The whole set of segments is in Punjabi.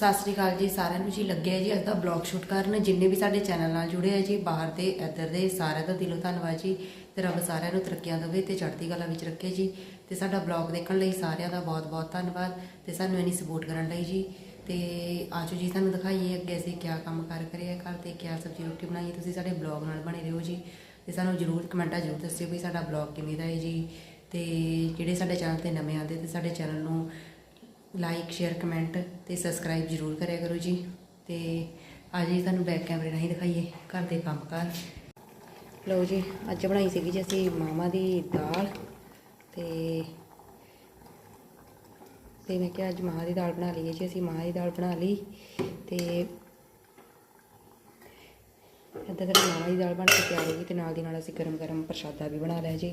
ਸਤਿ ਸ੍ਰੀ ਅਕਾਲ ਜੀ, ਸਾਰਿਆਂ ਨੂੰ ਜੀ ਲੱਗਿਆ ਜੀ ਅੱਜ ਦਾ ਬਲੌਗ ਸ਼ੂਟ ਕਰਨ। ਜਿੰਨੇ ਵੀ ਸਾਡੇ ਚੈਨਲ ਨਾਲ ਜੁੜੇ ਆ ਜੀ, ਬਾਹਰ ਦੇ ਇੱਧਰ ਦੇ ਸਾਰਿਆਂ ਦਾ ਦਿਲੋਂ ਧੰਨਵਾਦ ਜੀ। ਤੇ ਰੱਬ ਸਾਰਿਆਂ ਨੂੰ ਤਰੱਕੀਆਂ ਦੇਵੇ ਤੇ ਚੜ੍ਹਦੀ ਕਲਾ ਵਿੱਚ ਰੱਖੇ ਜੀ। ਤੇ ਸਾਡਾ ਬਲੌਗ ਦੇਖਣ ਲਈ ਸਾਰਿਆਂ ਦਾ ਬਹੁਤ-ਬਹੁਤ ਧੰਨਵਾਦ। ਤੇ ਸਾਨੂੰ ਇੰਨੀ ਸਪੋਰਟ ਕਰਨ ਲਈ ਜੀ। ਤੇ ਆਜੋ ਜੀ, ਤੁਹਾਨੂੰ ਦਿਖਾਈਏ ਅੱਗੇ ਅਸੀਂ ਕੀ ਕੰਮ ਕਰ ਕਰਿਆ ਘਰ ਤੇ ਕੀ ਸਬਜ਼ੀ ਰੋਟੀ ਬਣਾਈ ਤੁਸੀਂ ਸਾਡੇ ਬਲੌਗ ਨਾਲ ਬਣੇ ਰਹੋ ਜੀ। ਤੇ ਸਾਨੂੰ ਜਰੂਰ ਕਮੈਂਟਾਂ ਜ਼ਰੂਰ ਦੱਸਿਓ ਵੀ ਸਾਡਾ ਬਲੌਗ ਕਿਵੇਂ ਦਾ ਹੈ ਜੀ। ਤੇ ਜਿਹੜੇ ਸਾਡੇ ਚੈਨਲ ਤੇ ਨਵੇਂ ਆਉਂਦੇ ਤੇ ਸਾਡੇ ਚੈਨਲ ਨੂੰ ਲਾਈਕ ਸ਼ੇਅਰ ਕਮੈਂਟ ਤੇ ਸਬਸਕ੍ਰਾਈਬ ਜ਼ਰੂਰ ਕਰਿਆ ਕਰੋ ਜੀ। ਤੇ ਅੱਜ ਜੀ ਤੁਹਾਨੂੰ ਬੈਕ ਕੈਮਰੇ ਰਾਹੀਂ ਦਿਖਾਈਏ ਘਰ ਦੇ ਕੰਮਕਾਰ। ਲਓ ਜੀ, ਅੱਜ ਬਣਾਈ ਸੀਗੀ ਜੀ ਅਸੀਂ ਮਾਮਾ ਦੀ ਦਾਲ ਤੇ ਤੇ ਮੈਂ ਕਿਹਾ ਅੱਜ ਮਾਂ ਦੀ ਦਾਲ ਬਣਾ ਲਈਏ ਜੀ, ਅਸੀਂ ਮਾਂ ਦੀ ਦਾਲ ਬਣਾ ਲਈ ਤੇ ਇੱਦਾਂ ਕਰੀ ਮਾਂ ਦੀ ਦਾਲ ਬਣ ਕੇ ਤਿਆਰ ਹੋ ਗਈ ਤੇ ਨਾਲ ਦੀ ਨਾਲ ਅਸੀਂ ਗਰਮ ਗਰਮ ਪ੍ਰਸ਼ਾਦਾ ਵੀ ਬਣਾ ਲਿਆ ਜੀ।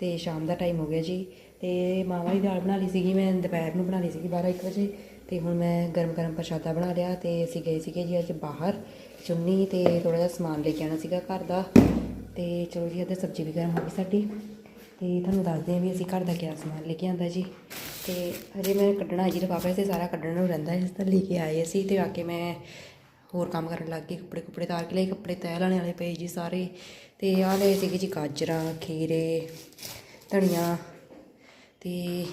ਤੇ ਸ਼ਾਮ ਦਾ ਟਾਈਮ ਹੋ ਗਿਆ ਜੀ। ਅਤੇ ਮਾਵਾਂ ਦੀ ਦਾਲ ਬਣਾ ਲਈ ਸੀਗੀ, ਮੈਂ ਦੁਪਹਿਰ ਨੂੰ ਬਣਾ ਲਈ ਸੀਗੀ 12 1 ਵਜੇ ਅਤੇ ਹੁਣ ਮੈਂ ਗਰਮ ਗਰਮ ਪ੍ਰਸ਼ਾਦਾ ਬਣਾ ਲਿਆ ਅਤੇ ਅਸੀਂ ਗਏ ਸੀਗੇ ਜੀ ਅੱਜ ਬਾਹਰ ਚੁੰਨੀ ਅਤੇ ਥੋੜ੍ਹਾ ਜਿਹਾ ਸਮਾਨ ਲੈ ਕੇ ਆਉਣਾ ਸੀਗਾ ਘਰ ਦਾ ਅਤੇ ਚਲੋ ਜੀ ਇੱਧਰ ਸਬਜ਼ੀ ਵੀ ਗਰਮ ਹੋ ਗਈ ਸਾਡੀ ਅਤੇ ਤੁਹਾਨੂੰ ਦੱਸਦੇ ਹਾਂ ਵੀ ਅਸੀਂ ਘਰ ਦਾ ਕਿਆ ਸਮਾਨ ਲੈ ਕੇ ਆਂਦਾ ਜੀ। ਅਤੇ ਹਜੇ ਮੈਂ ਕੱਢਣਾ ਜੀ ਲਿਫਾਫੇ ਤੇ ਸਾਰਾ ਕੱਢਣ ਨੂੰ ਰਹਿੰਦਾ ਇਸ ਤਰ੍ਹਾਂ ਲੈ ਕੇ ਆਏ ਅਸੀਂ ਅਤੇ ਆ ਕੇ ਮੈਂ ਹੋਰ ਕੰਮ ਕਰਨ ਲੱਗ ਗਈ, ਕੱਪੜੇ ਕੁੱਪੜੇ ਤਾਰ ਕੇ ਲਏ ਕੱਪੜੇ ਤੈਅ ਲਾਣੇ ਵਾਲੇ ਪਏ ਜੀ ਸਾਰੇ ਅਤੇ ਆਹ ਲਏ ਸੀਗੇ ਜੀ ਗਾਜਰਾਂ, ਖੀਰੇ, ਧਨੀਆ ਤੇ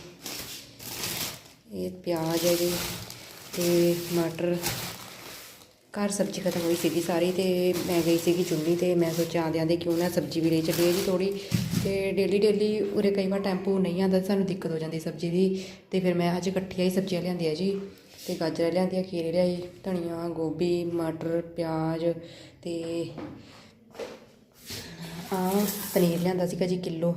ਇਹ ਪਿਆਜ਼ ਹੈ ਜੀ ਤੇ ਮਟਰ। ਘਰ ਸਬਜ਼ੀ ਖਤਮ ਹੋਈ ਸੀਗੀ ਸਾਰੀ ਤੇ ਮੈਂ ਗਈ ਸੀਗੀ ਚੁੰਨੀ ਤੇ ਮੈਂ ਸੋਚਿਆ ਆਂਦੇ ਆਂਦੇ ਕਿਉਂ ਨਾ ਸਬਜ਼ੀ ਵੀ ਲੈ ਚੱਲੀਏ ਜੀ ਥੋੜੀ ਤੇ ਡੇਲੀ ਡੇਲੀ ਉਰੇ ਕਈ ਵਾਰ ਟੈਂਪੂ ਨਹੀਂ ਆਉਂਦਾ ਸਾਨੂੰ ਦਿੱਕਤ ਹੋ ਜਾਂਦੀ ਸਬਜ਼ੀ ਦੀ। ਤੇ ਫਿਰ ਮੈਂ ਅੱਜ ਇਕੱਠੀਆਂ ਹੀ ਸਬਜ਼ੀਆਂ ਲਿਆਂਦੀਆਂ ਜੀ। ਤੇ ਗਾਜਰਾਂ ਲਿਆਂਦੀਆਂ, ਖੀਰੇ ਲਿਆਈ, ਧਨੀਆ, ਗੋਭੀ, ਮਟਰ, ਪਿਆਜ਼ ਤੇ ਆ ਪਨੀਰ ਲਿਆਂਦਾ ਸੀਗਾ ਜੀ ਕਿਲੋ।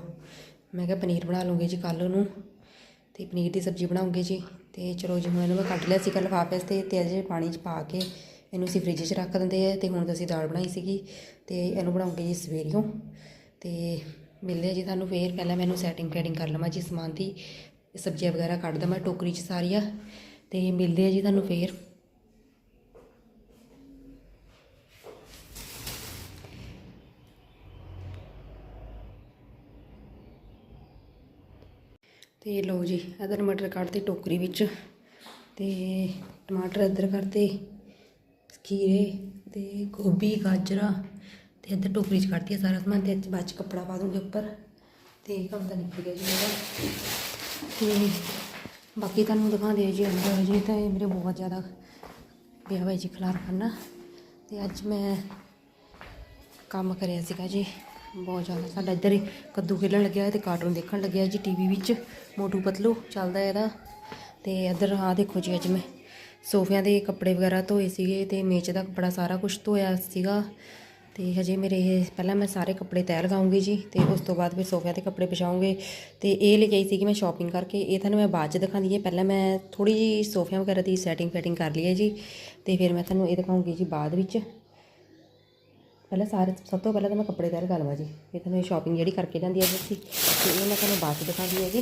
ਮੈਂ ਕਿਹਾ ਪਨੀਰ ਬਣਾ ਲੂੰਗੀ ਜੀ ਕੱਲ੍ਹ ਨੂੰ ਅਤੇ ਪਨੀਰ ਦੀ ਸਬਜ਼ੀ ਬਣਾਉਂਗੇ ਜੀ ਅਤੇ ਚਲੋ ਜੀ ਹੁਣ ਇਹਨੂੰ ਮੈਂ ਕੱਢ ਲਿਆ ਸੀਗਾ ਲਿਫਾਫੇ 'ਚ ਤੇ ਤੇ ਅਜੇ ਪਾਣੀ 'ਚ ਪਾ ਕੇ ਇਹਨੂੰ ਅਸੀਂ ਫਰਿੱਜ 'ਚ ਰੱਖ ਦਿੰਦੇ ਆ ਅਤੇ ਹੁਣ ਅਸੀਂ ਦਾਲ ਬਣਾਈ ਸੀਗੀ ਅਤੇ ਇਹਨੂੰ ਬਣਾਉਂਗੇ ਜੀ ਸਵੇਰਿਓਂ ਅਤੇ ਮਿਲਦੇ ਆ ਜੀ ਤੁਹਾਨੂੰ ਫੇਰ। ਪਹਿਲਾਂ ਮੈਨੂੰ ਸੈਟਿੰਗ ਫੈਟਿੰਗ ਕਰ ਲਵਾਂ ਜੀ ਸਮਾਨ ਦੀ, ਸਬਜ਼ੀਆਂ ਵਗੈਰਾ ਕੱਢ ਦਵਾਂ ਟੋਕਰੀ 'ਚ ਸਾਰੀਆਂ ਅਤੇ ਮਿਲਦੇ ਆ ਜੀ ਤੁਹਾਨੂੰ ਫੇਰ। ਤੇ ਲਓ ਜੀ ਇਧਰ ਮਟਰ ਕੱਢਤੇ ਟੋਕਰੀ ਵਿੱਚ ਤੇ ਟਮਾਟਰ ਇੱਧਰ ਕਰਤੇ ਖੀਰੇ ਤੇ ਗੋਭੀ, ਗਾਜਰਾਂ ਤੇ ਇੱਧਰ ਟੋਕਰੀ 'ਚ ਕੱਢਤੀ ਸਾਰਾ ਸਮਾਨ ਤੇ ਅੱਜ ਬਾਅਦ 'ਚ ਕੱਪੜਾ ਪਾ ਦੂੰਗੀ ਉੱਪਰ ਤੇ ਕੰਮ ਤਾਂ ਨਿਕਲ ਗਿਆ ਜੀ ਮੇਰਾ। ਤੇ ਬਾਕੀ ਤੁਹਾਨੂੰ ਦਿਖਾਉਂਦੇ ਆ ਜੀ ਅੰਦਰ ਜੀ ਤਾਂ ਇਹ ਮੇਰੇ ਬਹੁਤ ਜ਼ਿਆਦਾ ਵਿਆਹ ਹੋਇਆ ਜੀ ਖਲਾਰ ਕਰਨਾ। ਤੇ ਅੱਜ ਮੈਂ ਕੰਮ ਕਰਿਆ ਸੀਗਾ ਜੀ ਬਹੁਤ ਜ਼ਿਆਦਾ। ਸਾਡਾ ਇੱਧਰ ਹੀ ਕੱਦੂ ਖੇਲਣ ਲੱਗਿਆ ਹੋਇਆ ਤੇ ਕਾਰਟੂਨ ਦੇਖਣ ਲੱਗਿਆ ਜੀ ਟੀਵੀ ਵਿੱਚ। ਮੋਟੂ ਪਤਲੂ ਚੱਲਦਾ ਇਹਦਾ। ਤੇ ਇੱਧਰ ਆ ਦੇਖੋ ਜੀ ਅੱਜ ਮੈਂ ਸੋਫਿਆਂ ਦੇ ਕੱਪੜੇ ਵਗੈਰਾ ਧੋਏ ਸੀਗੇ ਤੇ ਮੇਚ ਦਾ ਕੱਪੜਾ ਸਾਰਾ ਕੁਝ ਧੋਇਆ ਸੀਗਾ। ਤੇ ਹਜੇ ਮੇਰੇ ਇਹ ਪਹਿਲਾਂ ਮੈਂ ਸਾਰੇ ਕੱਪੜੇ ਤੈਅ ਲਗਾਉਂਗੀ ਜੀ ਤੇ ਉਸ ਤੋਂ ਬਾਅਦ ਫਿਰ ਸੋਫਿਆਂ ਤੇ ਕੱਪੜੇ ਵਿਛਾਉਂਗੇ ਤੇ ਇਹ ਲੈ ਕੇ ਆਈ ਸੀਗੀ ਮੈਂ ਸ਼ਾਪਿੰਗ ਕਰਕੇ, ਇਹ ਤੁਹਾਨੂੰ ਮੈਂ ਬਾਅਦ ਚ ਦਿਖਾਉਂਦੀ ਹੈ। ਪਹਿਲਾਂ ਮੈਂ ਥੋੜੀ ਜੀ ਸੋਫਿਆਂ ਵਗੈਰਾ ਦੀ ਸੈਟਿੰਗ ਫੈਟਿੰਗ ਕਰ ਲਈ ਹੈ ਜੀ। ਤੇ ਫਿਰ ਮੈਂ ਤੁਹਾਨੂੰ ਇਹ ਦਿਖਾਉਂਗੀ ਜੀ ਬਾਅਦ ਵਿੱਚ। ਪਹਿਲਾਂ ਸਾਰੇ ਸਭ ਤੋਂ ਪਹਿਲਾਂ ਤਾਂ ਮੈਂ ਕੱਪੜੇ ਤੈਅ ਲਗਾ ਲਵਾਂ ਜੀ। ਇਹ ਤੁਹਾਨੂੰ ਇਹ ਸ਼ਾਪਿੰਗ ਜਿਹੜੀ ਕਰਕੇ ਜਾਂਦੀ ਹੈ ਜੀ ਅਸੀਂ ਤੇ ਇਹ ਮੈਂ ਤੁਹਾਨੂੰ ਬਾਅਦ ਚ ਦਿਖਾਉਂਦੀ ਹੈ ਜੀ।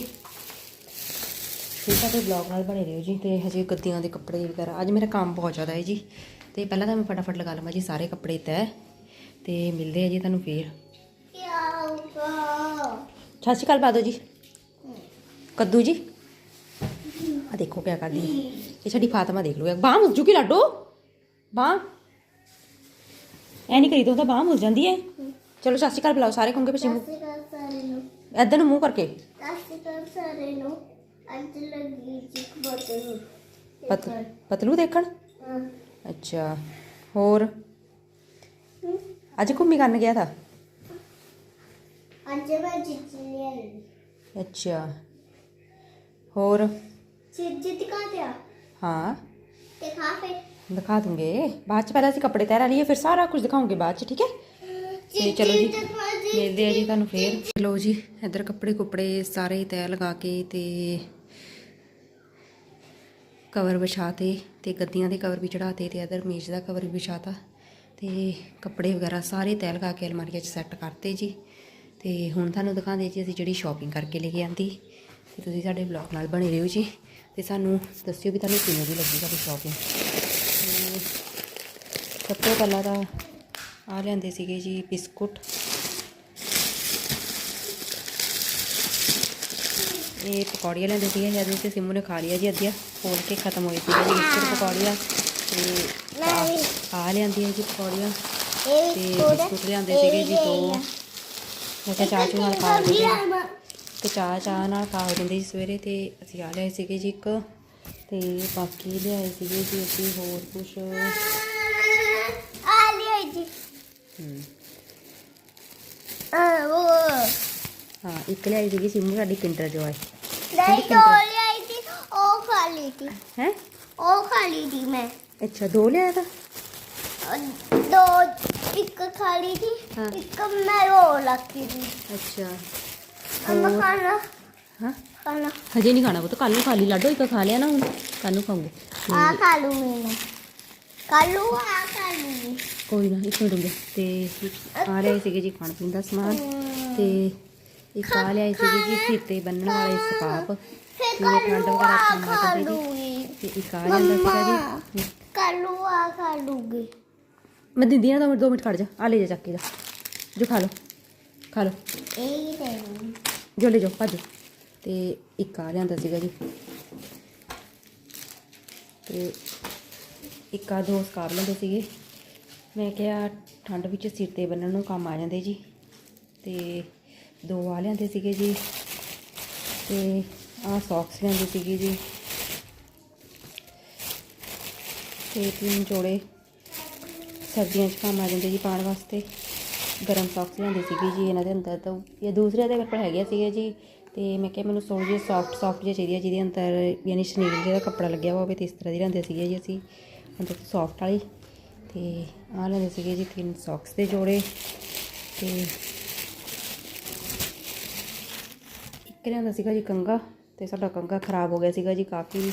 ਫਿਰ ਸਾਡੇ ਬਲੌਗ ਨਾਲ ਬਣੇ ਰਹੋ ਜੀ। ਤੇ ਹਜੇ ਗੱਦੀਆਂ ਦੇ ਕੱਪੜੇ ਵਗੈਰਾ, ਅੱਜ ਮੇਰਾ ਕੰਮ ਬਹੁਤ ਜ਼ਿਆਦਾ ਹੈ ਜੀ। ਤੇ ਪਹਿਲਾਂ ਤਾਂ ਮੈਂ ਫਟਾਫਟ ਲਗਾ ਲਵਾਂ ਜੀ ਸਾਰੇ ਕੱਪੜੇ ਤੈਅ ਤੇ ਮਿਲਦੇ ਆ ਜੀ ਤੁਹਾਨੂੰ ਫੇਰ। ਸਤਿ ਸ਼੍ਰੀ ਅਕਾਲ ਬਾਦੋ ਜੀ। ਕੱਦੂ ਜੀ। ਆ ਦੇਖੋ ਕਿਆ ਕਰਦੀ। ਇਹ ਸਾਡੀ ਫਾਤਮਾ ਦੇਖ ਲਓ। ਬਾਹ ਮੁੱਕ ਜੂਗੀ ਲਾਡੋ। ਬਾਹ। ਐ ਨਹੀਂ ਕਰੀ ਤਾਂ ਬਾਹ ਮੁੱਕ ਜਾਂਦੀ ਹੈ ਚਲੋ ਸਤਿ ਸ਼੍ਰੀ ਅਕਾਲ ਬੁਲਾਓ ਸਾਰੇ ਕਹੋਗੇ ਪਛੀ ਸਤਿ ਸ਼੍ਰੀ ਅਕਾਲ ਸਾਰੇ ਨੂੰ। ਇਧਰ ਨੂੰ ਮੂੰਹ ਕਰਕੇ। ਸਤਿ ਸ਼੍ਰੀ ਅਕਾਲ ਸਾਰੇ ਨੂੰ। ਅੱਜ ਲੱਗੀ ਜੀ ਬੋਤਲ ਪਤ ਪਤਲੂ ਦੇਖਣ? ਹਾਂ। ਅੱਛਾ ਹੋਰ? ਅੱਜ ਘੁੰਮੀ ਕਰਨ ਗਿਆ ਥਾ? ਅੱਜ ਮੈਂ ਚਿੱਚੀ ਲਿਆਈ ਅੱਛਾ ਹੋਰ? ਚਿੱਚੀ ਦਿਖਾ ਦਿਆ। ਹਾਂ। ਤੇ ਖਾ ਫੇ ਦਿਖਾ ਦੂੰਗੇ। ਬਾਅਦ ਚ ਪਹਿਲਾਂ ਅਸੀਂ ਕੱਪੜੇ ਤੈਅ ਲਈਏ ਫਿਰ ਸਾਰਾ ਕੁਝ ਦਿਖਾਉਂਗੇ ਬਾਅਦ ਚ ਠੀਕ ਹੈ? ਤੇ ਚਲੋ ਜੀ ਮਿਲਦੇ ਆ ਜੀ ਤੁਹਾਨੂੰ ਫੇਰ। ਲੋ ਜੀ ਇੱਧਰ ਕੱਪੜੇ ਕੁਪੜੇ ਸਾਰੇ ਤੈਅ ਲਗਾ ਕੇ ਤੇ ਕਵਰ ਵਿਛਾਤੇ ਤੇ ਗੱਦੀਆਂ ਦੇ ਕਵਰ ਵੀ ਚੜਾਤੇ ਤੇ ਇੱਧਰ ਮੇਜ਼ ਦਾ ਕਵਰ ਵੀ ਵਿਛਾਤਾ ਤੇ। ਕੱਪੜੇ ਵਗੈਰਾ ਸਾਰੇ ਤੈਅ ਲਗਾ ਕੇ ਅਲਮਾਰੀਆਂ 'ਚ ਸੈੱਟ ਕਰਤੇ ਜੀ। ਤੇ ਹੁਣ ਤੁਹਾਨੂੰ ਦਿਖਾਉਂਦੇ ਜੀ ਅਸੀਂ ਜਿਹੜੀ ਸ਼ਾਪਿੰਗ ਕਰਕੇ ਲੈ ਕੇ ਆਂਦੀ। ਤੇ ਤੁਸੀਂ ਸਾਡੇ ਵਲੌਗ ਨਾਲ ਬਣੇ ਰਹੋ ਜੀ। ਤੇ ਸਾਨੂੰ ਦੱਸਿਓ ਵੀ ਤੁਹਾਨੂੰ ਕਿਵੇਂ ਦੀ ਲੱਗੀ ਸਾਡੀ ਸ਼ਾਪਿੰਗ। ਸਭ ਤੋਂ ਪਹਿਲਾਂ ਤਾਂ ਆ ਲਿਆਂਦੇ ਸੀਗੇ ਜੀ ਬਿਸਕੁਟ। ਇਹ ਪਕੌੜੀਆਂ ਲੈਂਦੇ ਸੀਗੇ, ਜਦ ਤੇ ਸਿੰਮੂ ਨੇ ਖਾ ਲਿਆ ਜੀ ਅੱਧੀਆ, ਖੋਲ ਕੇ ਖਤਮ ਹੋਈ ਸੀ ਜੀ ਮਿਕਸਰ ਪਕੌੜੀਆਂ ਤੇ ਆ ਲਿਆਂਦੀ ਹੈ ਜੀ ਪਕੌੜੀਆਂ ਇਹ ਤੇ ਬਿਸਕੁਟ ਲਿਆਂਦੇ ਸੀਗੇ ਜੀ ਦੋ। ਮੈਂ ਕਿਹਾ ਚਾਹ ਚੂਹ ਨਾਲ ਖਾ ਸਬਜ਼ੀ ਲਈਏ ਤੇ ਚਾਹ ਚਾਹ ਨਾਲ ਖਾ ਹੋ ਜਾਂਦੀ ਸੀ ਸਵੇਰੇ ਤੇ ਅਸੀਂ ਆ ਲਿਆਏ ਸੀਗੇ ਜੀ ਇੱਕ ਤੇ ਬਾਕੀ ਲਿਆਏ ਸੀਗੇ ਜੀ ਅਸੀਂ ਹੋਰ ਕੁਛ ਹਮ, ਆ ਉਹ ਹਾਂ ਇੱਕ ਲਿਆਈ ਸੀਗੀ ਸਿੰਮੂ ਸਾਡੀ ਕਿੰਡਰ ਜੋਏ ਨਹੀਂ ਦੋ ਲਈ ਸੀ ਉਹ ਖਾ ਲਈ ਸੀ ਹੈ ਉਹ ਖਾ ਲਈ ਸੀ ਮੈਂ ਅੱਛਾ ਦੋ ਲਿਆਇਆ ਤਾਂ ਅਹ ਦੋ ਇੱਕ ਖਾ ਲਈ ਸੀ ਹਾਂ। ਇੱਕ ਮੈਂ ਉਹ ਲੱਗੀ ਸੀ ਅੱਛਾ ਅਮਾ ਹੋਰ? ਖਾਣਾ ਹਾਂ ਖਾਣਾ ਹਜੇ ਨਹੀਂ ਖਾਣਾ ਉਹ ਤਾਂ ਕੱਲ ਨੂੰ ਖਾ ਲਈ ਲਾਡੋ ਇੱਕ ਖਾ ਲਿਆ ਨਾ ਹੁਣ ਕੱਲ ਨੂੰ ਖਾਉਂਗੇ ਆ ਖਾ ਲੂੰਗੀ ਮੈਂ ਕੱਲੂ ਆ ਖਾ ਲੂੰਗੀ ਕੋਈ ਨਾ ਇੱਕ ਮਿੰਟ ਰੁਕ ਜਾ। ਤੇ ਆ ਲਿਆਏ ਸੀਗੇ ਜੀ ਖਾਣ ਪੀਣ ਦਾ ਸਮਾਨ ਤੇ ਇੱਕ ਆ ਲਿਆਏ ਸੀਗੇ ਜੀ ਫੀਤੇ ਬੰਨਣ ਵਾਲੇ ਸਕਾਪ। ਜਿਵੇਂ ਠੰਡ ਵਗੈਰਾ ਕੰਮ ਆ ਜਾਂਦੀ ਜੀ। ਤੇ ਇੱਕ ਆ ਜਾਂਦਾ ਸੀਗਾ ਜੀ। ਕੱਲੂ ਆ ਖਾ ਲੂੰਗੀ ਮੈਂ ਦਿੰਦੀ ਆ ਤਾਂ ਦੋ ਮਿੰਟ ਖੜ ਜਾ। ਆ ਲੈ ਜਾ ਚੱਕ ਕੇ ਜਾ। ਜੋ ਖਾ ਲਓ ਖਾ ਲਓ। ਇਹ ਦੇਣੀ। ਜੋ ਲੈ ਜਾਓ ਭੱਜ ਤੇ ਇੱਕ ਆ ਲਿਆਂਦਾ ਸੀਗਾ ਜੀ। ਤੇ ਇੱਕ ਆ ਦੋ ਸਕਾਰ ਲੈਂਦੇ ਸੀਗੇ। ਮੈਂ ਕਿਹਾ ਠੰਡ ਵਿੱਚ ਸਿਰ ਤੇ ਬੰਨਣ ਨੂੰ ਕੰਮ ਆ ਜਾਂਦੇ ਜੀ। ਤੇ ਦੋ ਆ ਲਿਆਂਦੇ ਸੀਗੇ ਜੀ। ਤੇ ਆ ਸੌਕਸ ਲਿਆਂਦੇ ਸੀਗੇ ਜੀ। ਤੇ ਤਿੰਨ ਜੋੜੇ ਸਰਦੀਆਂ 'ਚ ਕੰਮ ਆ ਜਾਂਦੇ ਜੀ ਪਾਉਣ ਵਾਸਤੇ। ਗਰਮ ਸੌਕਸ ਲਿਆਂਦੇ ਸੀਗੇ ਜੀ, ਇਹਨਾਂ ਦੇ ਅੰਦਰ ਤਾਂ ਇਹ ਦੂਸਰੇ ਦੇ ਮੇਰੇ ਕੋਲ ਹੈਗੇ ਸੀਗੇ ਜੀ। ਤੇ ਮੈਂ ਕਿਹਾ ਮੈਨੂੰ ਥੋੜ੍ਹੀ ਜਿਹੀ ਸੌਫਟ ਸੌਫਟ ਜਿਹੀ ਚਾਹੀਦੀ ਹੈ ਜਿਹਦੇ ਅੰਦਰ ਯਾਨੀ ਸ਼ਨੀਲ ਜਿਹੜਾ ਕੱਪੜਾ ਲੱਗਿਆ ਹੋਵੇ ਤੇ ਇਸ ਤਰ੍ਹਾਂ ਦੀ ਲਿਆਂਦੇ ਸੀਗੇ ਜੀ ਅਸੀਂ। ਅੰਦਰ ਸੌਫਟ ਵਾਲੀ। ਤੇ ਆਹ ਲੈਂਦੇ ਸੀਗੇ ਜੀ ਤਿੰਨ ਸੌਕਸ ਦੇ ਜੋੜੇ ਤੇ ਇੱਕ ਲਿਆਂਦਾ ਸੀਗਾ ਜੀ ਕੰਗਾ ਤੇ ਸਾਡਾ ਕੰਗਾ ਖਰਾਬ ਹੋ ਗਿਆ ਸੀਗਾ ਜੀ, ਕਾਫੀ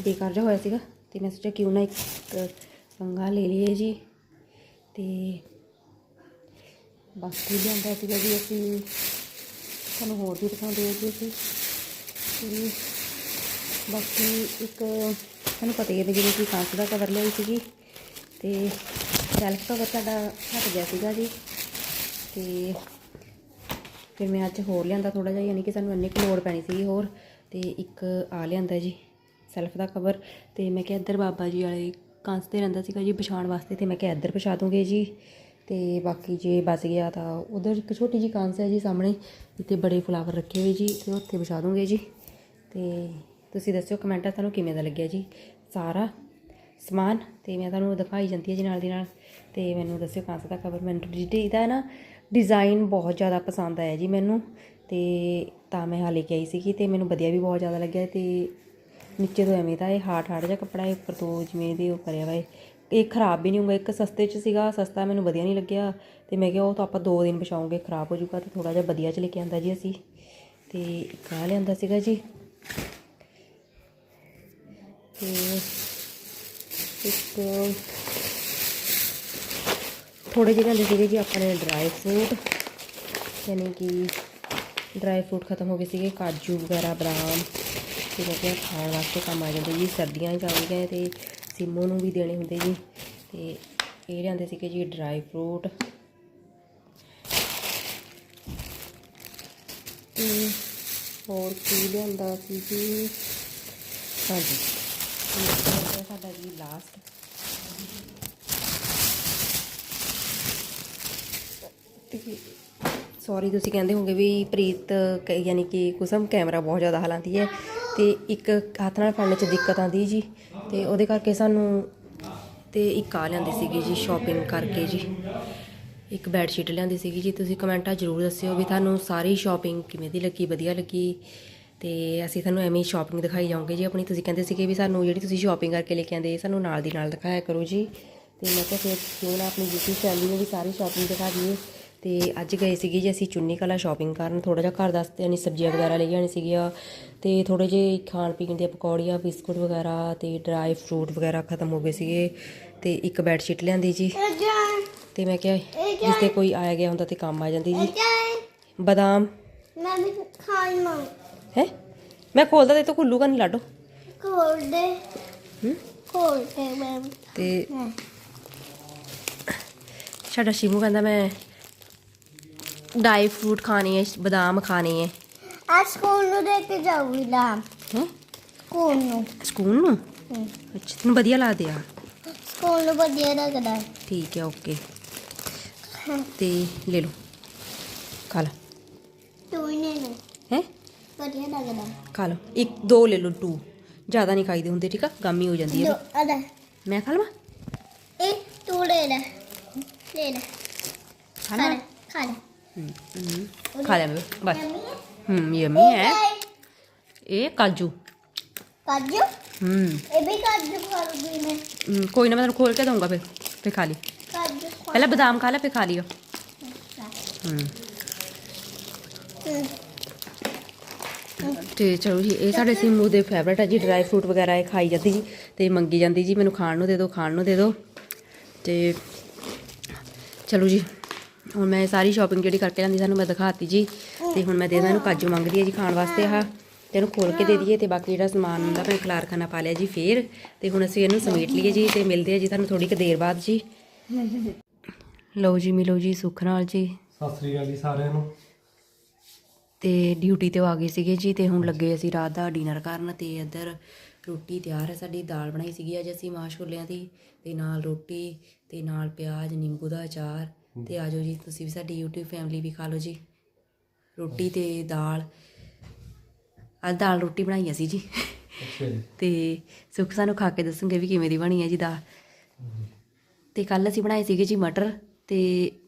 ਬੇਕਾਰ ਜਿਹਾ ਹੋਇਆ ਸੀਗਾ ਤੇ ਮੈਂ ਸੋਚਿਆ ਕਿਉਂ ਨਾ ਇੱਕ ਕੰਗਾ ਲੈ ਲਈਏ ਜੀ ਤੇ ਬਾਕੀ ਲਿਆਂਦਾ ਸੀਗਾ ਜੀ ਅਸੀਂ, ਤੁਹਾਨੂੰ ਹੋਰ ਵੀ ਦਿਖਾਉਂਦੇ ਹਾਂ ਜੀ ਅਸੀਂ। ਬਾਕੀ ਇੱਕ ਤੁਹਾਨੂੰ ਪਤਾ ਹੀ ਹੈ ਜਿਵੇਂ ਕਿ ਕਾਂਚ ਦਾ ਕਵਰ ਲਿਆਈ ਸੀਗੀ ਤੇ ਸੈਲਫ ਕਵਰ ਸਾਡਾ ਹਟ ਗਿਆ ਸੀਗਾ ਜੀ ਤੇ ਫਿਰ ਮੈਂ ਅੱਜ ਹੋਰ ਲਿਆਂਦਾ ਥੋੜਾ ਜਿਹਾ, ਯਾਨੀ ਕਿ ਸਾਨੂੰ ਇੰਨੇ ਕੁ ਲੋੜ ਪੈਣੀ ਸੀਗੀ ਹੋਰ ਤੇ ਇੱਕ ਆ ਲਿਆਂਦਾ ਜੀ ਸੈਲਫ ਦਾ ਕਵਰ ਤੇ ਮੈਂ ਕਿਹਾ ਇੱਧਰ ਬਾਬਾ ਜੀ ਵਾਲੇ ਕੰਸ ਤੇ ਰਹਿੰਦਾ ਸੀਗਾ ਜੀ ਵਿਛਾਉਣ ਵਾਸਤੇ ਤੇ ਮੈਂ ਕਿਹਾ ਇੱਧਰ ਵਿਛਾ ਦੂੰਗੇ ਜੀ ਤੇ ਬਾਕੀ ਜੇ ਬਚ ਗਿਆ ਤਾਂ ਉਧਰ ਇੱਕ ਛੋਟੀ ਜੀ ਕੰਸ ਹੈ ਜੀ ਸਾਹਮਣੇ ਜਿੱਥੇ ਬੜੇ ਫਲਾਵਰ ਰੱਖੇ ਹੋਏ ਜੀ ਤੇ ਉੱਥੇ ਵਿਛਾ ਦੂੰਗੇ ਜੀ ਤੇ ਤੁਸੀਂ ਦੱਸਿਓ ਕਮੈਂਟਾਂ ਤੁਹਾਨੂੰ ਕਿਵੇਂ ਦਾ ਲੱਗਿਆ ਜੀ? ਸਾਰਾ ਸਮਾਨ ਤੇ ਮੈਂ ਤੁਹਾਨੂੰ ਦਿਖਾਈ ਜਾਂਦੀ ਹੈ ਜੀ ਨਾਲ ਦੀ ਨਾਲ। ਤੇ ਮੈਨੂੰ ਦੱਸਿਓ ਕਾਂਸਾ ਦਾ ਕਵਰ ਮੈਨੂੰ ਡਿਟੇ ਦਾ ਨਾ ਡਿਜ਼ਾਈਨ ਬਹੁਤ ਜ਼ਿਆਦਾ ਪਸੰਦ ਆਇਆ ਜੀ ਮੈਨੂੰ। ਤੇ ਤਾਂ ਮੈਂ ਹਾਲੇ ਕੇ ਆਈ ਸੀਗੀ ਤੇ ਮੈਨੂੰ ਵਧੀਆ ਵੀ ਬਹੁਤ ਜ਼ਿਆਦਾ ਲੱਗਿਆ ਤੇ ਨੀਚੇ ਤੋਂ ਐਵੇਂ ਦਾ ਇਹ ਹਾਰਡ ਹਾਰਡ ਜਿਹਾ ਕੱਪੜਾ ਹੈ, ਉੱਪਰ ਤੋਂ ਜਿਵੇਂ ਦੇ ਉਹ ਕਰਿਆ ਵਾ ਇਹ। ਇਹ ਖਰਾਬ ਵੀ ਨਹੀਂ ਹੋਊਗਾ, ਇੱਕ ਸਸਤੇ 'ਚ ਸੀਗਾ, ਸਸਤਾ ਮੈਨੂੰ ਵਧੀਆ ਨਹੀਂ ਲੱਗਿਆ। ਤੇ ਮੈਂ ਕਿਹਾ ਉਹ ਤਾਂ ਆਪਾਂ ਦੋ ਦਿਨ ਬਚਾਉਂਗੇ, ਖਰਾਬ ਹੋ ਜਾਊਗਾ ਤੇ ਥੋੜਾ ਜਿਹਾ ਵਧੀਆ 'ਚ ਲੈ ਕੇ ਆਂਦਾ ਜੀ ਅਸੀਂ। ਤੇ ਇੱਕ ਆਹ ਲਿਆਂਦਾ ਸੀਗਾ ਜੀ। ਤੇ ਇੱਕ ਥੋੜੇ ਜਿਹੇ ਲਿਆਂਦੇ ਸੀਗੇ ਜੀ ਆਪਣੇ ਡਰਾਈ ਫਰੂਟ ਯਾਨੀ ਕਿ ਡਰਾਈ ਫਰੂਟ ਖਤਮ ਹੋ ਗਏ ਸੀਗੇ, ਕਾਜੂ ਵਗੈਰਾ, ਬਦਾਮ ਤੇ ਮੈਂ ਖਾਣ ਵਾਸਤੇ ਕੰਮ ਆ ਜਾਂਦੇ ਜੀ, ਸਰਦੀਆਂ ਚ ਆ ਗਏ ਤੇ ਸਿਮੋ ਨੂੰ ਵੀ ਦੇਣੇ ਹੁੰਦੇ ਜੀ, ਤੇ ਇਹ ਲਿਆਂਦੇ ਸੀਗੇ ਜੀ ਡਰਾਈ ਫਰੂਟ ਤੇ ਹੋਰ ਕੀ ਲਿਆਂਦਾ ਸੀ ਜੀ? ਹਾਂਜੀ। ਇਹ ਸਾਡਾ ਜੀ ਲਾਸਟ ਸੌਰੀ ਤੁਸੀਂ ਕਹਿੰਦੇ ਹੋਗੇ ਵੀ ਪ੍ਰੀਤ ਕ- ਯਾਨੀ ਕਿ ਕੁਸਮ ਕੈਮਰਾ ਬਹੁਤ ਜ਼ਿਆਦਾ ਹਲਾਉਂਦੀ ਹੈ ਤੇ ਇੱਕ ਹੱਥ ਨਾਲ ਫੜਨ 'ਚ ਦਿੱਕਤ ਆਉਂਦੀ ਜੀ ਤੇ ਉਹਦੇ ਕਰਕੇ ਸਾਨੂੰ ਤੇ ਇੱਕ ਆ ਲਿਆਂਦੀ ਸੀਗੀ ਜੀ ਸ਼ਾਪਿੰਗ ਕਰਕੇ ਜੀ। ਇੱਕ ਬੈੱਡ ਸ਼ੀਟ ਲਿਆਂਦੀ ਸੀਗੀ ਜੀ। ਤੁਸੀਂ ਕਮੈਂਟਾਂ ਜ਼ਰੂਰ ਦੱਸਿਓ ਵੀ ਤੁਹਾਨੂੰ ਸਾਰੀ ਸ਼ਾਪਿੰਗ ਕਿਵੇਂ ਦੀ ਲੱਗੀ, ਵਧੀਆ ਲੱਗੀ? ਤੇ ਅਸੀਂ ਤੁਹਾਨੂੰ ਐਵੇਂ ਹੀ ਸ਼ਾਪਿੰਗ ਦਿਖਾਈ ਜਾਵਾਂਗੇ ਜੀ। ਆਪਣੀ ਤੁਸੀਂ ਕਹਿੰਦੇ ਸੀਗੇ ਵੀ ਸਾਨੂੰ ਜਿਹੜੀ ਤੁਸੀਂ ਸ਼ਾਪਿੰਗ ਕਰਕੇ ਲੈ ਕੇ ਆਂਦੇ ਸਾਨੂੰ ਨਾਲ ਦੀ ਨਾਲ ਦਿਖਾਇਆ ਕਰੋ ਜੀ। ਤੇ ਮੈਂ ਕਿਹਾ ਫਿਰ ਕਿਉਂ ਨਾ ਆਪਣੀ YouTube ਫੈਮਿਲੀ ਨੂੰ ਵੀ ਸਾਰੀ ਸ਼ਾਪਿੰਗ ਦਿਖਾ ਦਈਏ। ਤੇ ਅੱਜ ਗਏ ਸੀਗੇ ਜੀ ਅਸੀਂ ਚੁੰਨੀ ਕਲਾ ਸ਼ਾਪਿੰਗ ਕਰਨ। ਥੋੜਾ ਜਿਹਾ ਘਰ ਵਾਸਤੇ ਯਾਨੀ ਸਬਜ਼ੀਆਂ ਵਗੈਰਾ ਲੈ ਜਾਣੀ ਸੀਗੀਆਂ ਤੇ ਥੋੜੇ ਜਿਹੇ ਖਾਣ ਪੀਣ ਦੀਆਂ ਪਕੌੜੀਆਂ ਬਿਸਕੁਟ ਵਗੈਰਾ ਤੇ ਡਰਾਈ ਫਰੂਟ ਵਗੈਰਾ ਖਤਮ ਹੋ ਗਏ ਸੀਗੇ। ਤੇ ਇੱਕ ਬੈੱਡ ਸ਼ੀਟ ਲਿਆਂਦੀ ਜੀ। ਤੇ ਮੈਂ ਕਿਹਾ ਜਿਸ ਤੇ ਕੋਈ ਆਇਆ ਗਿਆ ਹੁੰਦਾ ਤੇ ਕੰਮ ਆ ਜਾਂਦੀ ਜੀ। ਬਦਾਮ। ਮੈਂ ਵੀ ਖਾਣਾ ਹੈ? ਮੈਂ ਖੋਲਦਾ ਤੇ ਤੂੰ ਖੁੱਲੂਗਾ ਨਹੀਂ ਲਾਡੋ। ਖੋਲ ਦੇ ਹੂੰ? ਖੋਲ ਦੇ ਮੈਂ ਤੇ ਸਾਡਾ ਸ਼ਿਮੂ ਕਹਿੰਦਾ ਮੈਂ ਡਰਾਈ ਫਰੂਟ ਖਾਣੇ ਹੈ ਬਦਾਮ ਖਾਣੇ ਹੈ ਅੱਜ ਸਕੂਲ ਨੂੰ ਦੇ ਕੇ ਜਾਊਗੀ ਲਾ ਹੈ? ਸਕੂਲ ਨੂੰ। ਸਕੂਲ ਨੂੰ? ਅੱਛਾ ਤੈਨੂੰ ਵਧੀਆ ਲੱਗਦੇ ਆ? ਸਕੂਲ ਨੂੰ ਵਧੀਆ ਲੱਗਦਾ। ਠੀਕ ਹੈ। ਓਕੇ ਤੇ ਲੈ ਲਓ। ਖਾ ਲਾ। ਤੂੰ ਹੀ ਨੇ ਨੂੰ ਹੈ? ਵਧੀਆ ਲੱਗਦਾ ਖਾ ਲਓ। ਇੱਕ ਦੋ ਲੈ ਲਓ ਟੂ ਜ਼ਿਆਦਾ ਨਹੀਂ ਖਾਈਦੇ ਹੁੰਦੇ ਠੀਕ ਆ? ਗਾਮੀ ਹੋ ਜਾਂਦੀ ਹੈ ਅਦਾ ਮੈਂ ਖਾ ਲਵਾਂ? ਇਹ ਤੂੰ ਲੈ ਲੈ। ਲੈ ਲੈ। ਖਾ ਖਾ ਲਾ ਲੈ। ਖਾ ਲੈ। ਖਾ ਲਿਆ ਮੈਂ ਬਸ। ਹੈ? ਯਮੀ ਹੈ। Okay. ਇਹ ਕਾਜੂ। ਕਾਜੂ? ਹਮ ਇਹ ਵੀ ਕਾਜੂ ਖਾਊਗੀ ਮੈਂ। ਹਮ, ਕੋਈ ਨਾ ਮੈਂ ਤੈਨੂੰ ਖੋਲ ਕੇ ਦਊਂਗਾ ਫਿਰ। ਫਿਰ ਖਾ ਲਈ। ਕਾਜੂ ਖਾ ਪਹਿਲਾਂ ਬਦਾਮ ਖਾ ਲੈ ਫਿਰ ਖਾ ਲਿਓ। ਹਮ ਹਮ, ਤੇ ਚਲੋ ਜੀ, ਇਹ ਸਾਡੇ ਸਿੰਮੂ ਦੇ ਫੇਵਰਟ ਹੈ ਜੀ ਡਰਾਈ ਫਰੂਟ ਵਗੈਰਾ ਇਹ ਖਾਈ ਜਾਂਦੀ ਜੀ ਤੇ ਮੰਗੀ ਜਾਂਦੀ ਜੀ, ਮੈਨੂੰ ਖਾਣ ਨੂੰ ਦੇ ਦਿਓ, ਖਾਣ ਨੂੰ ਦੇ ਦਿਓ। ਤੇ ਚਲੋ ਜੀ, ਹੁਣ ਮੈਂ ਸਾਰੀ ਸ਼ਾਪਿੰਗ ਜਿਹੜੀ ਕਰਕੇ ਜਾਂਦੀ ਸਾਨੂੰ ਮੈਂ ਦਿਖਾਤੀ ਜੀ। ਤੇ ਹੁਣ ਮੈਂ ਦੇ ਦਾਂ ਇਹਨੂੰ ਕਾਜੂ ਮੰਗਦੀ ਹੈ ਜੀ ਖਾਣ ਵਾਸਤੇ ਆਹ। ਤੇ ਇਹਨੂੰ ਖੋਲ ਕੇ ਦੇ ਦਈਏ ਤੇ ਬਾਕੀ ਜਿਹੜਾ ਸਮਾਨ ਹੁੰਦਾ ਮੈਂ ਖਲਾਰ ਖਾਨਾ ਪਾ ਲਿਆ ਜੀ ਫੇਰ। ਤੇ ਹੁਣ ਅਸੀਂ ਇਹਨੂੰ ਸਮੇਟ ਲਈਏ ਜੀ ਤੇ ਮਿਲਦੇ ਆ ਜੀ ਤੁਹਾਨੂੰ ਥੋੜੀ ਕੁ ਦੇਰ ਬਾਅਦ ਜੀ। ਲਓ ਜੀ, ਮਿਲੋ ਜੀ, ਸੁੱਖ ਨਾਲ ਜੀ। ਸਤਿ ਸ੍ਰੀ ਅਕਾਲ ਜੀ ਸਾਰਿਆਂ ਨੂੰ। ਤੇ ਡਿਊਟੀ ਤੇ ਆ ਗਏ ਸੀਗੇ ਜੀ ਤੇ ਹੁਣ ਲੱਗੇ ਅਸੀਂ ਰਾਤ ਦਾ ਡਿਨਰ ਕਰਨ ਤੇ ਇੱਧਰ ਰੋਟੀ ਤਿਆਰ ਹੈ ਸਾਡੀ ਦਾਲ ਬਣਾਈ ਸੀਗੀ ਅੱਜ ਅਸੀਂ ਮਾਂ ਛੋਲਿਆਂ ਦੀ ਤੇ ਨਾਲ ਰੋਟੀ ਤੇ ਨਾਲ ਪਿਆਜ਼ ਨਿੰਬੂ ਦਾ ਅਚਾਰ ਤੇ ਆਜੋ ਜੀ ਤੁਸੀਂ ਵੀ ਸਾਡੀ YouTube ਫੈਮਿਲੀ ਵੀ ਖਾ ਲਓ ਜੀ। ਰੋਟੀ ਤੇ ਦਾਲ ਅੱਜ ਦਾਲ ਰੋਟੀ ਬਣਾਈ ਅਸੀਂ ਜੀ। ਤੇ ਸੁੱਖ ਸਾਨੂੰ ਖਾ ਕੇ ਦੱਸਣਗੇ ਵੀ ਕਿਵੇਂ ਦੀ ਬਣੀ ਹੈ ਜੀ ਦਾਲ। ਤੇ ਕੱਲ ਅਸੀਂ ਬਣਾਏ ਸੀਗੇ ਜੀ ਮਟਰ ਤੇ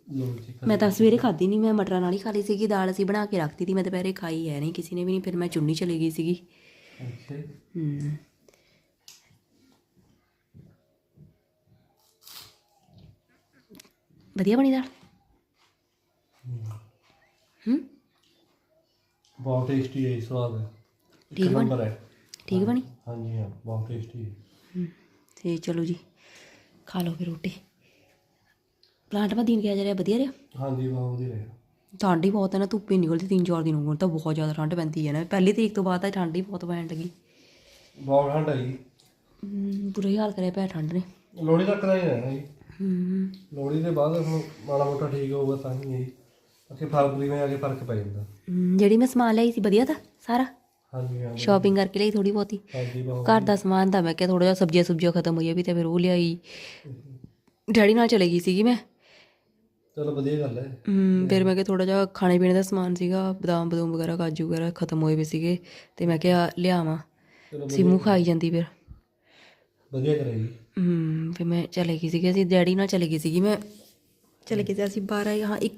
ਲੋ ਜੀ ਮੈਂ ਤਾਂ ਸਵੇਰੇ ਖਾਧੀ ਨਹੀਂ ਮੈਂ ਮਟਰਾਂ ਨਾਲ ਹੀ ਖਾ ਲਈ ਸੀਗੀ ਦਾਲ ਅਸੀਂ ਬਣਾ ਕੇ ਰੱਖਤੀ ਸੀ ਮੈਂ ਦੁਪਹਿਰੇ ਖਾਈ ਹੈ ਨਹੀਂ ਕਿਸੇ ਨੇ ਵੀ ਨਹੀਂ ਫਿਰ ਮੈਂ ਚੁੰਨੀ ਚਲੀ ਗਈ ਸੀਗੀ। ਅੱਛਾ ਜੀ। ਹੂੰ। ਵਧੀਆ ਬਣੀ ਦਾਲ? ਹੂੰ। ਬਹੁਤ ਟੇਸਟੀ ਹੈ ਸਵਾਦ ਹੈ। ਠੀਕ? ਨੰਬਰ ਹੈ। ਠੀਕ ਬਣੀ? ਹਾਂਜੀ ਹਾਂ ਬਹੁਤ ਟੇਸਟੀ ਹੈ। ਤੇ ਚਲੋ ਜੀ ਖਾ ਲਓ ਫਿਰ ਰੋਟੀ। ਪਲਾਂਟ ਮਾ ਦਿਨ ਕਿਹਾ ਜਾ ਰਿਹਾ ਵਧੀਆ ਰਿਹਾ? ਹਾਂਜੀ ਬਹੁਤ ਵਧੀਆ ਰਿਹਾ। ਠੰਡ ਹੀ ਬਹੁਤ ਹੈ ਨਾ ਧੁੱਪ ਹੀ ਨਿਕਲਦੀ ਤਿੰਨ ਚਾਰ ਦਿਨ ਹੋ ਗਏ ਤਾਂ ਬਹੁਤ ਜ਼ਿਆਦਾ ਠੰਡ ਪੈਂਦੀ ਹੈ ਨਾ। ਪਹਿਲੀ ਤਰੀਕ ਤੋਂ ਬਾਅਦ ਤਾਂ ਠੰਡ ਹੀ ਬਹੁਤ ਪੈਣ ਲੱਗੀ। ਬਹੁਤ ਠੰਡ ਹੂੰ, ਬੁਰਾ ਹਾਲ ਕਰਿਆ ਪਿਆ ਠੰਡ ਨੇ। ਲੋਹੜੀ ਤੱਕ ਦਾ ਹੀ ਰਹਿਣਾ ਜੀ। ਹੂੰ। ਲੋਹੜੀ ਦੇ ਬਾਅਦ ਹੁਣ ਮਾੜਾ ਮੋਟਾ ਠੀਕ ਹੋਊਗਾ ਤਾਂ ਹੀ ਜੀ ਬਾਕੀ ਫਰਵਰੀ ਵਿੱਚ ਆ ਕੇ ਫ਼ਰਕ ਪੈ ਜਾਂਦਾ। ਜਿਹੜੀ ਮੈਂ ਸਮਾਨ ਲਈ ਸੀ ਵਧੀਆ ਤਾਂ ਸਾਰਾ? ਹਾਂਜੀ ਹਾਂ ਸ਼ਾਪਿੰਗ ਕਰਕੇ ਲਈ ਥੋੜੀ ਬਹੁਤੀ? ਹਾਂਜੀ ਬਹੁਤ ਘਰ ਦਾ ਸਮਾਨ ਤਾਂ ਮੈਂ ਕਿਹਾ ਥੋੜਾ ਜਿਹਾ ਸਬਜ਼ੀਆਂ ਸੁਬਜ਼ੀਆਂ ਖਤਮ ਹੋਈਆਂ ਵੀ ਤੇ ਫਿਰ ਉਹ ਲਿਆਈ। ਡੈਡੀ ਨਾਲ ਚਲੇ ਗਈ ਸੀਗੀ ਮੈਂ। ਚਲੋ ਵਧੀਆ ਗੱਲ ਹੈ। ਹਮ, ਫਿਰ ਮੈਂ ਕਿਹਾ ਥੋੜਾ ਜਿਹਾ ਖਾਣੇ ਪੀਣੇ ਦਾ ਸਮਾਨ ਸੀਗਾ ਬਦਾਮ ਬਦੂਮ ਵਗੈਰਾ ਕਾਜੂ ਵਗੈਰਾ ਖਤਮ ਹੋਏ ਵੇ ਸੀਗੇ ਤੇ ਮੈਂ ਕਿਹਾ ਲਿਆਵਾਂ। ਚਲੋ ਸਿਮੂ ਖਾਈ ਜਾਂਦੀ ਫਿਰ। ਵਧੀਆ ਕਰਿਆ ਜੀ ਹਮ, ਫਿਰ ਮੈਂ ਚਲੇ ਗਈ ਸੀਗੀ ਅਸੀਂ ਡੈਡੀ ਨਾਲ ਚਲੇ ਗਈ ਸੀਗੀ ਮੈਂ ਚਲੇ ਗਏ ਸੀ ਅਸੀਂ 12 ਹਾਂ ਇੱਕ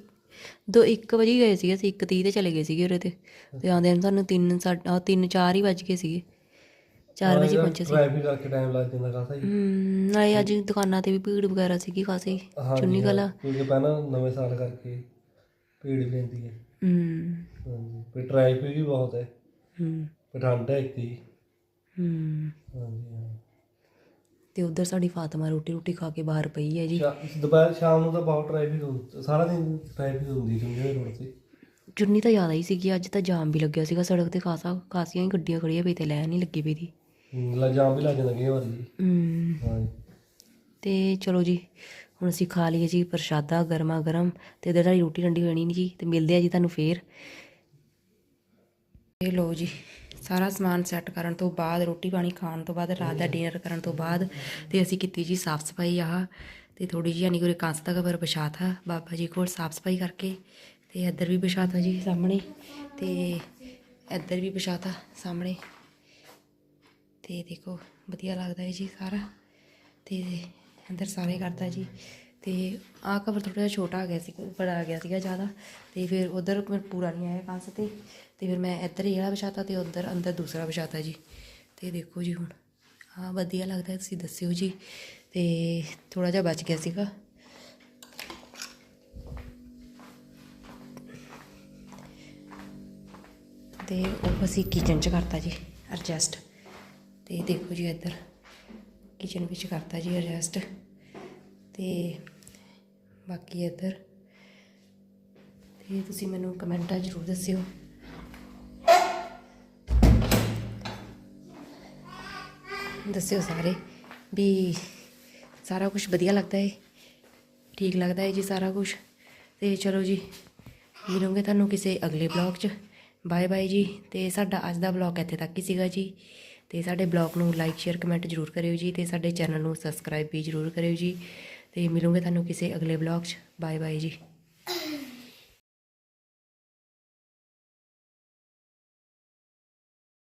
ਦੋ ਇੱਕ ਵਜੇ ਹੀ ਗਏ ਸੀਗੇ ਅਸੀਂ 1:30 ਤੇ ਚਲੇ ਗਏ ਸੀਗੇ ਉਰੇ ਤੇ। ਤੇ ਆਉਂਦੇ ਨੂੰ ਸਾਨੂੰ 3 ਸਾਡਾ 3 4 ਹੀ ਵੱਜ ਗਏ ਸੀਗੇ। 4 ਵਜੇ ਪਹੁੰਚੇ ਸੀ। ਡਰਾਈਵਿੰਗ ਕਰਕੇ ਟਾਈਮ ਲੱਗ ਜਾਂਦਾ ਖਾਸਾ ਜੀ। ਹਮ, ਨਾਲੇ ਅੱਜ ਦੁਕਾਨਾਂ ਤੇ ਵੀ ਭੀੜ ਵਗੈਰਾ ਸੀਗੀ ਖਾਸੀ ਹਾਂਜੀ, ਚੁੰਨੀ ਕਲਾ ਕਿਉਂਕਿ ਪਹਿਲਾਂ ਨਵੇਂ ਸਾਲ ਕਰਕੇ ਭੀੜ ਵੀ ਰਹਿੰਦੀ ਹੈ। ਹਮ ਹਾਂਜੀ ਫਿਰ ਟ੍ਰੈਫਿਕ ਵੀ ਬਹੁਤ ਹੈ। ਹਮ ਫਿਰ ਠੰਡ ਹੈ ਇੱਥੇ ਹੀ। ਹਮ ਹਾਂਜੀ ਹਾਂ। ਤੇ ਉਧਰ ਸਾਡੀ ਫਾਤਮਾ ਰੋਟੀ ਰੋਟੀ ਖਾ ਕੇ ਬਾਹਰ ਪਈ ਹੈ ਜੀ। ਸ਼ਾ- ਦੁਪਹਿਰ ਸ਼ਾਮ ਨੂੰ ਤਾਂ ਬਹੁਤ ਟ੍ਰੈਫਿਕ ਹੁੰਦੀ ਸਾਰਾ ਦਿਨ ਟ੍ਰੈਫਿਕ ਹੁੰਦੀ ਚੁੰਗੇ ਰੋਡ ਤੇ। ਚੁੰਨੀ ਤਾਂ ਜ਼ਿਆਦਾ ਹੀ ਸੀਗੀ ਅੱਜ ਤਾਂ ਜਾਮ ਵੀ ਲੱਗਿਆ ਸੀਗਾ ਸੜਕ ਤੇ ਖਾਸਾ ਖਾਸੀਆਂ ਹੀ ਗੱਡੀਆਂ ਖੜੀਆਂ ਪਈ ਤੇ ਲੈ ਨਹੀਂ ਲੱਗੀ ਪਈ ਦੀ। ਲਾ ਜਾਮ ਵੀ ਲੱਗ ਜਾਂਦਾ ਕਈ ਵਾਰੀ। ਜੀ ਹਮ ਹਾਂਜੀ ਤੇ ਚਲੋ ਜੀ ਹੁਣ ਅਸੀਂ ਖਾ ਲਈਏ ਜੀ ਪ੍ਰਸ਼ਾਦਾ ਗਰਮਾ ਗਰਮ ਤੇ ਇਧਰ ਸਾਡੀ ਰੋਟੀ ਠੰਡੀ ਹੋਣੀ ਨਹੀਂ ਜੀ ਤੇ ਮਿਲਦੇ ਆ ਜੀ ਤੁਹਾਨੂੰ ਫੇਰ। ਇਹ ਲੋ ਜੀ ਸਾਰਾ ਸਮਾਨ ਸੈੱਟ ਕਰਨ ਤੋਂ ਬਾਅਦ ਰੋਟੀ ਪਾਣੀ ਖਾਣ ਤੋਂ ਬਾਅਦ ਰਾਤ ਦਾ ਡਿਨਰ ਕਰਨ ਤੋਂ ਬਾਅਦ ਤੇ ਅਸੀਂ ਕੀਤੀ ਜੀ ਸਾਫ਼ ਸਫ਼ਾਈ ਆਹ ਤੇ ਥੋੜੀ ਜਿਹੀ ਯਾਨੀ ਕਿ ਕੰਸ ਦਾ ਕਵਰ ਵਿਛਾਤਾ ਬਾਬਾ ਜੀ ਕੋਲ ਸਾਫ਼ ਸਫ਼ਾਈ ਕਰਕੇ ਤੇ ਇੱਧਰ ਵੀ ਵਿਛਾਤਾ ਜੀ ਸਾਹਮਣੇ ਤੇ ਇੱਧਰ ਵੀ ਵਿਛਾਤਾ ਸਾਹਮਣੇ। ਤੇ ਦੇਖੋ, ਵਧੀਆ ਲੱਗਦਾ ਹੈ ਜੀ ਸਾਰਾ। ਤੇ ਅੰਦਰ ਸਾਰੇ ਕਰਤਾ ਜੀ। ਤੇ ਆਹ ਕਵਰ ਥੋੜਾ ਜਿਹਾ ਛੋਟਾ ਆ ਗਿਆ ਸੀ, ਬੜਾ ਆ ਗਿਆ ਸੀਗਾ ਜ਼ਿਆਦਾ। ਤੇ ਫਿਰ ਉਧਰ ਪੂਰਾ ਨਹੀਂ ਆਇਆ ਕਾਂਸ ਤੇ। ਤੇ ਫਿਰ ਮੈਂ ਇੱਧਰ ਇਹ ਵਾਲਾ ਵਿਛਾਤਾ ਤੇ ਉਧਰ ਅੰਦਰ ਦੂਸਰਾ ਵਿਛਾਤਾ ਜੀ। ਤੇ ਦੇਖੋ ਜੀ ਹੁਣ ਹਾਂ ਵਧੀਆ ਲੱਗਦਾ ਤੁਸੀਂ ਦੱਸਿਓ ਜੀ। ਤੇ ਥੋੜਾ ਜਿਹਾ ਬਚ ਗਿਆ ਸੀਗਾ। ਤੇ ਉਹ ਅਸੀਂ ਕਿਚਨ 'ਚ ਕਰਤਾ ਜੀ ਐਡਜਸਟ ਤੇ ਦੇਖੋ ਜੀ ਇੱਧਰ ਕਿਚਨ ਵਿੱਚ ਕਰਤਾ ਜੀ ਐਡਜਸਟ ਤੇ ਬਾਕੀ ਇੱਧਰ, ਤੇ ਤੁਸੀਂ ਮੈਨੂੰ ਕਮੈਂਟਾਂ ਜ਼ਰੂਰ ਦੱਸਿਓ। ਦੱਸਿਓ ਸਾਰੇ ਵੀ ਸਾਰਾ ਕੁਝ ਵਧੀਆ ਲੱਗਦਾ ਹੈ ਠੀਕ ਲੱਗਦਾ ਹੈ ਜੀ ਸਾਰਾ ਕੁਝ ਤੇ ਚਲੋ ਜੀ, ਮਿਲੂੰਗੇ ਤੁਹਾਨੂੰ ਕਿਸੇ ਅਗਲੇ ਬਲੌਗ 'ਚ। ਬਾਏ ਬਾਏ ਜੀ, ਤੇ ਸਾਡਾ ਅੱਜ ਦਾ ਬਲੌਗ ਇੱਥੇ ਤੱਕ ਹੀ ਸੀਗਾ ਜੀ। ਤੇ ਸਾਡੇ ਬਲੌਗ ਨੂੰ ਲਾਈਕ ਸ਼ੇਅਰ ਕਮੈਂਟ ਜ਼ਰੂਰ ਕਰਿਓ ਜੀ ਤੇ ਸਾਡੇ ਚੈਨਲ ਨੂੰ ਸਬਸਕ੍ਰਾਈਬ ਵੀ ਜ਼ਰੂਰ ਕਰਿਓ ਜੀ ਤੇ ਮਿਲੂੰਗੇ ਤੁਹਾਨੂੰ ਕਿਸੇ ਅਗਲੇ ਬਲੌਗ 'ਚ। ਬਾਏ ਬਾਏ ਜੀ।